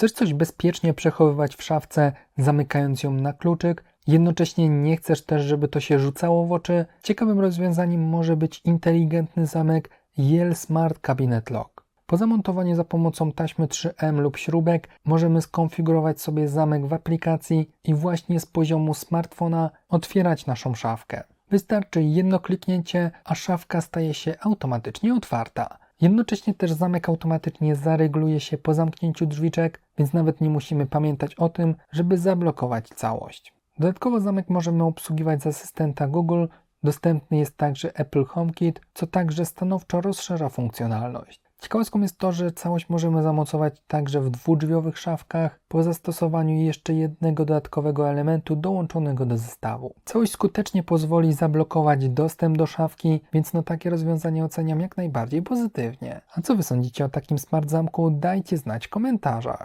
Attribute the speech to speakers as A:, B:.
A: Chcesz coś bezpiecznie przechowywać w szafce, zamykając ją na kluczyk, jednocześnie nie chcesz też, żeby to się rzucało w oczy? Ciekawym rozwiązaniem może być inteligentny zamek Yale Smart Cabinet Lock. Po zamontowaniu za pomocą taśmy 3M lub śrubek możemy skonfigurować sobie zamek w aplikacji i właśnie z poziomu smartfona otwierać naszą szafkę. Wystarczy jedno kliknięcie, a szafka staje się automatycznie otwarta. Jednocześnie też zamek automatycznie zareguluje się po zamknięciu drzwiczek, więc nawet nie musimy pamiętać o tym, żeby zablokować całość. Dodatkowo zamek możemy obsługiwać z asystenta Google, dostępny jest także Apple HomeKit, co także stanowczo rozszerza funkcjonalność. Ciekawostką jest to, że całość możemy zamocować także w dwudrzwiowych szafkach po zastosowaniu jeszcze jednego dodatkowego elementu dołączonego do zestawu. Całość skutecznie pozwoli zablokować dostęp do szafki, więc no takie rozwiązanie oceniam jak najbardziej pozytywnie. A co wy sądzicie o takim smart zamku? Dajcie znać w komentarzach.